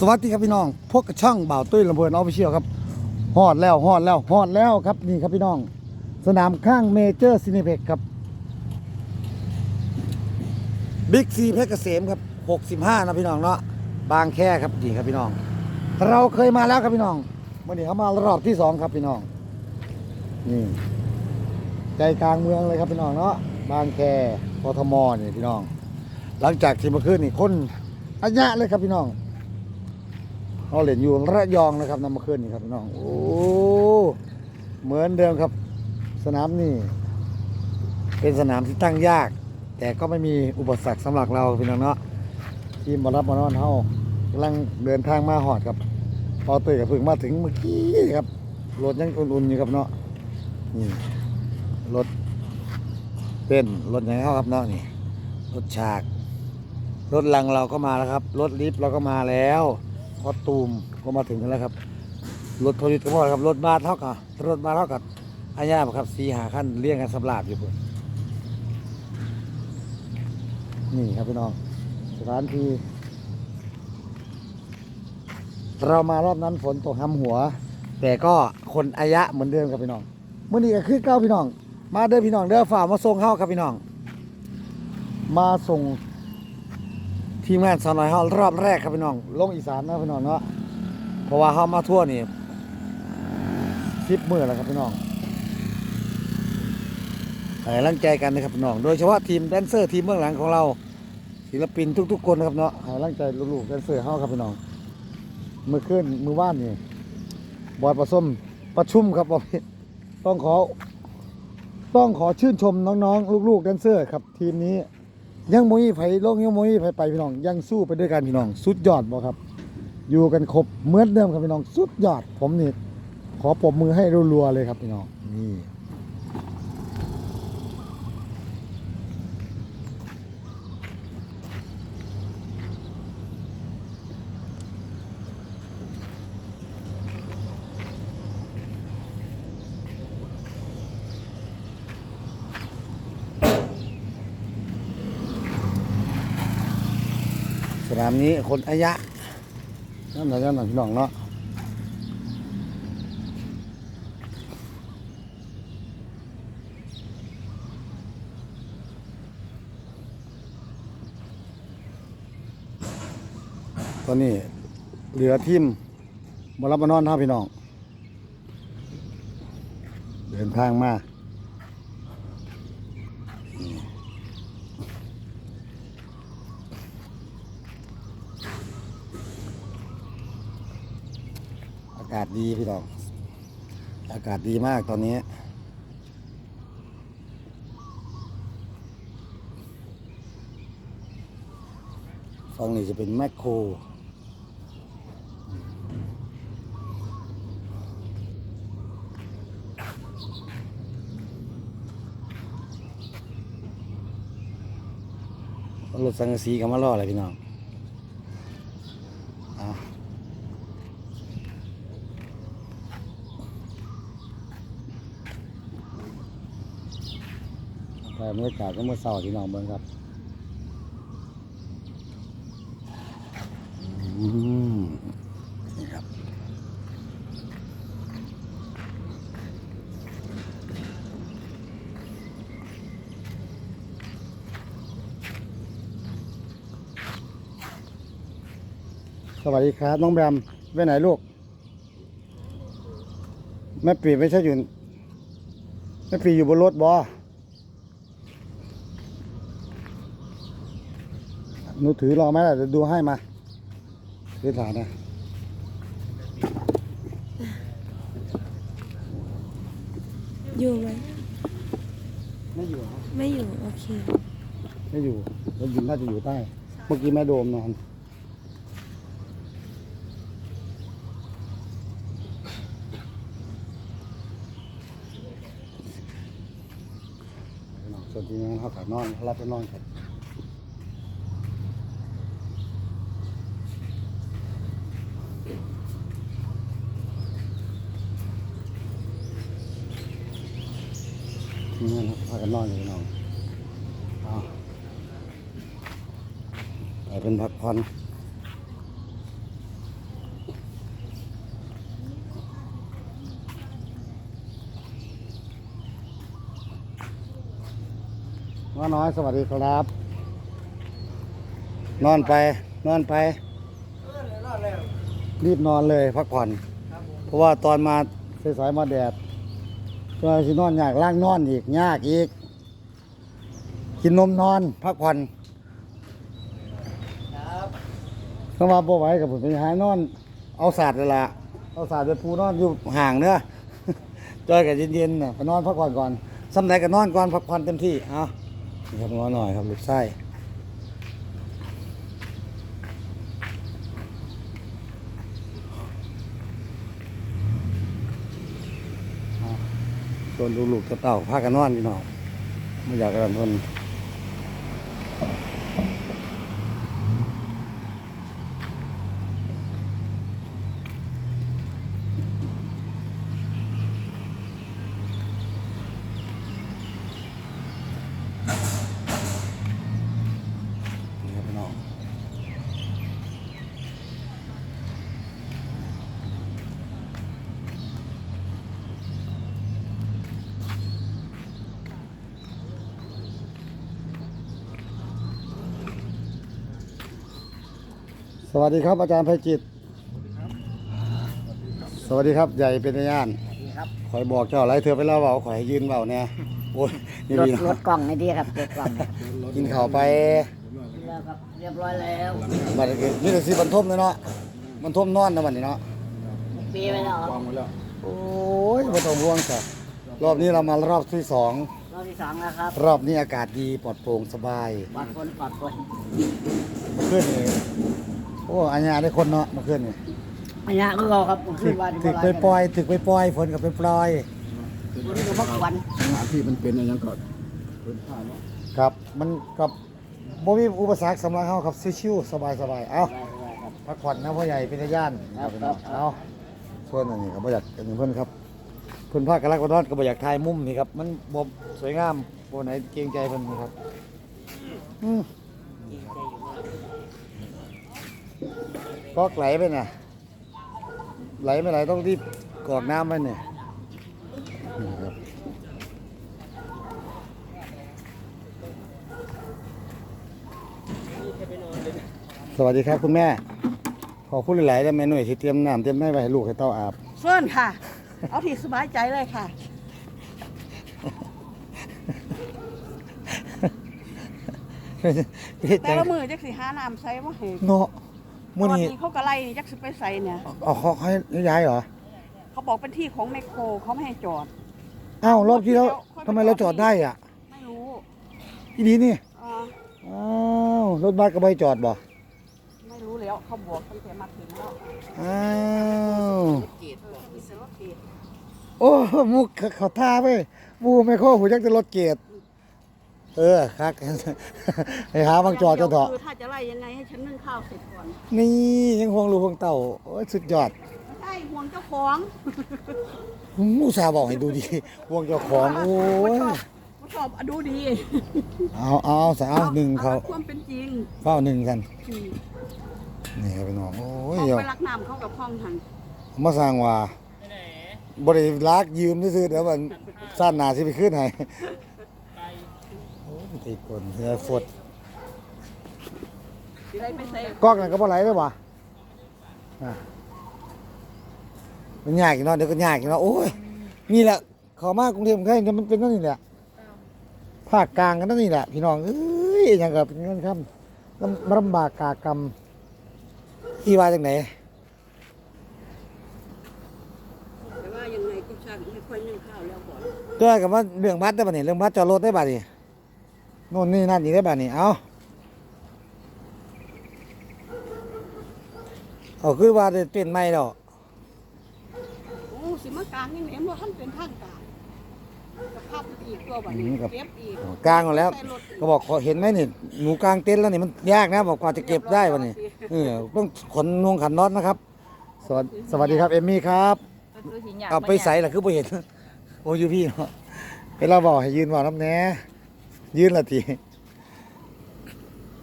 สวัสดีครับพี่น้องพวกกระช่างบ่าวตุ้ยลำเพลินออฟฟิเชียลครับฮอดแล้วฮอดแล้วฮอดแล้วครับนี่ครับพี่น้อง สนามข้างเมเจอร์ซินิเพ็กครับบิ๊กซีเพชรเกษมครับ65นะพี่น้องเนาะบางแค่ครับนี่ครับพี่น้อง เราเคยมาแล้วครับพี่น้องวันนี้เขามารอบที่สองครับพี่น้องนี่ใจกลางเมืองเลยครับพี่น้องเนาะบางแคกทมนี่พี่น้อง หลังจากที่เมื่อคืนนี่คนอัญญะเลยครับพี่น้อง เขาเล่นอยู่ระยองนะครับนำมาคืนนี่ครับน้องโอ้เหมือนเดิมครับ สนามนี่เป็นสนามที่ตั้งยาก แต่ก็ไม่มีอุปสรรคสำหรับเราพี่น้องเนาะทีมบอลรับบอลนอนเฮากำลังเดินทางมาหอดครับพอเตยกับพึ่งมาถึงเมื่อกี้ครับรถยังอุ่นๆอยู่ครับเนาะนี่รถเป็นรถยังเข้าครับเนาะนี่รถฉาก รถลังเราก็มาแล้วครับ รถลิฟต์เราก็มาแล้ว อตูมก็มาถึงกันแล้วครับ รถโพลิสก็พอครับ รถมาเท่ากับรถมาเท่ากับอาญาครับสีหาขั้นเรียงกันสำรับอยู่พุ่นนี่ครับพี่น้องสถานที่เรามารอบนั้นฝนตกห้ำหัว แต่ก็คนอายะเหมือนเดิมครับพี่น้องเมื่อนี้ก็คือเก้าพี่น้อง มาเด้อพี่น้องเด้อฝ่ามาส่งเข้าครับพี่น้อง มาส่ง ทีมงานสาวน้อยเฮารอบแรกครับพี่น้อง ลงอีสานนะพี่น้องเนาะเพราะว่าเฮามาทั่วนี่สิบมือแล้วครับพี่น้องให้กำลังใจกันนะครับพี่น้อง โดยเฉพาะทีมแดนเซอร์ทีมเบื้องหลังของเรา ศิลปินทุก ๆ คนนะครับเนาะให้กำลังใจลูกๆแดนเซอร์เฮาครับพี่น้องมือขึ้นมือว่านนี่บอยประสมประชุมครับบอกพี่ต้องขอ ต้องขอชื่นชมน้องๆ ลูกๆแดนเซอร์ครับทีมนี้ ยังมวยไผ่ลงยังมวยไผ่ไปพี่น้อง ยังสู้ไปด้วยกันพี่น้อง สุดยอดบ่ครับ อยู่กันครบเหมือนเดิมครับพี่น้อง สุดยอดผมนี่ขอปรบมือให้รัวๆเลยครับพี่น้องนี่ นามนี้คนอายะนั่นแหละนั่นแหละพี่น้องเนาะตอนนี้เหลือทีมบอลรับบอลนอนท่าพี่น้อง เดินทางมา อากาศดีพี่น้อง อากาศดีมากตอนนี้ ฝั่งนี้จะเป็นแมคโครรถสังกะสีก็มารออะไรพี่น้องเอา แต่ บรรยากาศก็เมื่อเช้าที่น้องเบิ่งครับนี่ครับสวัสดีครับ น้องแบมไปไหนลูกแม่ปีไม่ใช่อยู่แม่ปีอยู่บนรถบอ หนูถือรอไหมล่ะเดี๋ยวดูให้มาถือถ่ายนะอยู่ไหมไม่อยู่ครับไม่อยู่ โอเค ไม่อยู่แล้วยินน่าจะอยู่ใต้ เมื่อกี้แม่โดมนอน ส่วนทีมงานเขาขับนอนเขารับไปนอนครับ เงินพากันนอนอยู่น้องไปเป็นพักผ่อนว่าน้อยสวัสดีครับ นอนไป นอนไป รีบนอนเลยพักผ่อน เพราะว่าตอนมาสายๆมาแดด ก็สินอนยากล่างนอนอีกยากอีก กินนมนอนพักผ่อนเข้ามาบ่ไหวกับผมไปหานอน เอาศาสตร์เลยล่ะเอาศาสตร์ไปปูนอนอยู่ห่างเนื้อะจอยกับเย็นๆน่ะไปนอนพักผ่อนก่อนสำไรก็นอนก่อนพักผ่อนเต็มที่เอานี่ครับนอนหน่อยครับลูกไส้เอา ส่วนลูกๆเต่าๆพากันนอนพี่น้องไม่อยากกันทนนี่ วัสดีครับอาจารย์ไพจิตรสวัสดีครับใหญ่เป็นญาณขอยบอกเจ้าอะไรเธอไปเล่าเบาขอยให้ยืนเบาเนี่ยโอ้ยนี่รถดีรนะถกล่องนี่ดีครับรถกล่องเนี่ยกินข้าวไปแล้วครับเรียบร้อยแล้วบัดนี้นี่แต่สิบรรทมเลยเนาะบรรทมนอนนะบัดนี้เนาะปีไปแล้วครับโอ้ยบ่ต้องห่วงจ้ะรอบนี้เรามารอบที่สองรอบที่สองแล้วครับรอบนี้อากาศดีปลอดโปร่งสบายปลอดฝนปลอดฝนเมื่อคืนนี่ โอ้อัญญาได้คนเนาะเมื่อคืนนี่อันนี้คือเราครับถึขึ้นกว่าที่ถึกไปปล่อยถึกไปปล่อยฝนกับไปปล่อยฝนกับพักวันหน้าที่มันเป็นอะไรยังก็เป็นผ้าเนาะครับ มันกับบ่มีอุปสรรคสำหรับเฮาครับชิวๆสบายๆเอ้าครับพักผ่อนนะพ่อใหญ่เป็นญาณครับพี่น้องครับเอาส่วนอันนี้ก็บ่อยากอันนี้เพิ่นครับเพิ่นพากันรักกันนอนก็บ่อยากถ่ายมุมนี่ครับ มันบ่สวยงามบ่ไหนเกรงใจเพิ่นนี่ครับอืม ก๊อกไหลไปน่ะ ไหลไม่ไหลต้องรีบกรอกน้ำไปเนี่ยนี่ครับสวัสดีครับคุณแม่ ขอพูดหลายๆได้ไหมหน่วยที่เตรียมน้ำเตรียมให้ไว้ให้ลูกให้เต้าอาบเฟิ่นค่ะ เอาที่สบายใจเลยค่ะ แต่ละมือจักสิหาน้ำใส่ว่าเหตุเนาะ มื้อตอนนี้นี้เขาก็ไล่นี่จักสิไปใส่เนี่ยเอาเขาให้ย้ายเหรอเขาบอกเป็นที่ของไมโครเขาไม่ให้จอด อ้าวรอบที่แล้วทำไมเราจอดได้อะไม่รู้อีดีนี่เอ่ออ้าวรถบัสก็ไปจอดบ่ไม่รู้แล้วเขาบอกตั้งแต่มาถึงแล้วอ้าวเกตเออมีแต่รถเกตโอ้มุกเขาท่าไปมูไม่ข้อหูจักจะรถเกียรติ เออครับให้หาบางจอดจะเถอะคือถ้าจะไล่ยังไงให้ฉันนึ่งข้าวเสร็จก่อน นี่ยังห่วงลูกห่วงเต่าโอ้ยสุดยอดไม่ใช่ห่วงเจ้าของมูซาห์บอกให้ดูดีห่วงเจ้าของโอ้ยเขาชอบอะดูดีเอาเอาสาวหนึ่งเขาอความเป็นจริงเฝ้าหนึ่งกันอืมนี่ครับพี่น้องโอ้ยเขาเดี๋ยวไปรักน้ำเขากับห้องหันมาสร้างว่าบริลักยืมซื่อๆเดี๋ยวมันสั้นหนาสิไปขึ้นให้ โอ้ยติดคนเสือฟดสิได้ไปใส่กล้องนั่นก็บ่ไหลเลยว่ะอะมันยากอีกเนาะเดี๋ยวก็ยากอีกเนาะโอ้ยนี่แหละเขอมากรุงเทพแค่นี้มันเป็นนั่นนี่แหละภาคกลางกันนั่นนี่แหละ พี่น้องเอ้ยอย่างกับเป็นเงินคำลำลำบากกากรรมที่ว่าจากไหนแต่ว่ายังไงก็ช่างให้ค่อยนึ่งข้าวแล้วก่อนเรื่องกับว่าเรื่องบัตรได้ป่ะนี่เรื่องบัตรจอดรถได้ป่ะนี่ โน่นนี่นั่นอีกได้ป่ะนี่เอาเอาคือว่าได้เป็นไม่ดอกโอ้สิมากลางนี่เอ็มว่าท่านเป็นทางการกับภาพอีกตัวแบบอืนี้มกับเก็บอีกกลางหมดแล้ว ใส่รถก็บอกขอเห็นไหมนี่หนูกลางเต็นท์แล้วนี่มันยากนะบอกกว่าจะเก็บได้ป่ะนี่เออต้องขนนวงขันน็อตนะครับ สวัสสวัสดีครับ เอมมี่ครับ เอาไปใส่ละคือบ่เห็น โอ้ยอยู่พี่เนาะเวลาบอกให้ยืนบอกน้ำแหน่ ยืนละที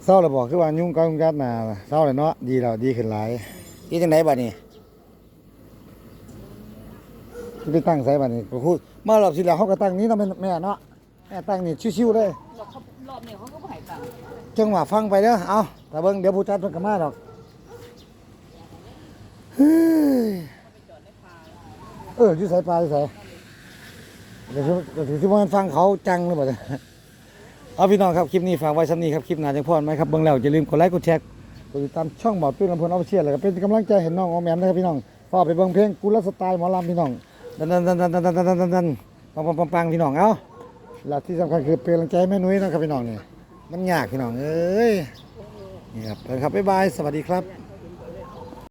เศร้าละบอกคือว่ายุ่งกับยุ่งกัดนาเศร้าเลยเนาะดีแล้วดีขึ้นหลายที่จังไหนบัดนี้ที่ไปตั้งใส่บัดนี้ก็พูดเมื่อรอบที่แล้วเขาก็ตั้งนี้เนาะแม่แม่เนาะแม่ตั้งนี่ชิวๆเลยรอบนี้เขาก็บ่ให้ตังจังหวะฟังไปเด้อเอาแต่เบิ่งเดี๋ยวผู้จัดเพิ่นก็มาดอกเฮ้ยเอออยู่สายปลาอยู่ไสเดี๋ยวสิเดี๋ยวสิบ่แม่นฟังเขาจังหรือเปล่า เอาพี่น้องครับคลิปนี้ฝากไว้ซ้ำนี้ครับคลิปหน้าจังพรไหมครับเบื้องแล้วอย่าลืมกดไลค์กดแชร์กดติดตามช่องหมอตุ้นลำพลออฟฟิเชียลแล้วก็เป็นกำลังใจเห็นน้องออมแอมนะครับพี่น้องฝากไปเบิ่งเพลงกุลสไตล์หมอลำพี่น้องดันดันดันดันดันดันดันดันดันปังปังปังปังพี่น้องเอ้าและที่สำคัญคือเป็นกำลังใจแม่นุ้ยนะครับพี่น้องเนี่ยมันยากพี่น้องเอ้ยนี่ครับไปครับบ๊ายบายสวัสดีครับ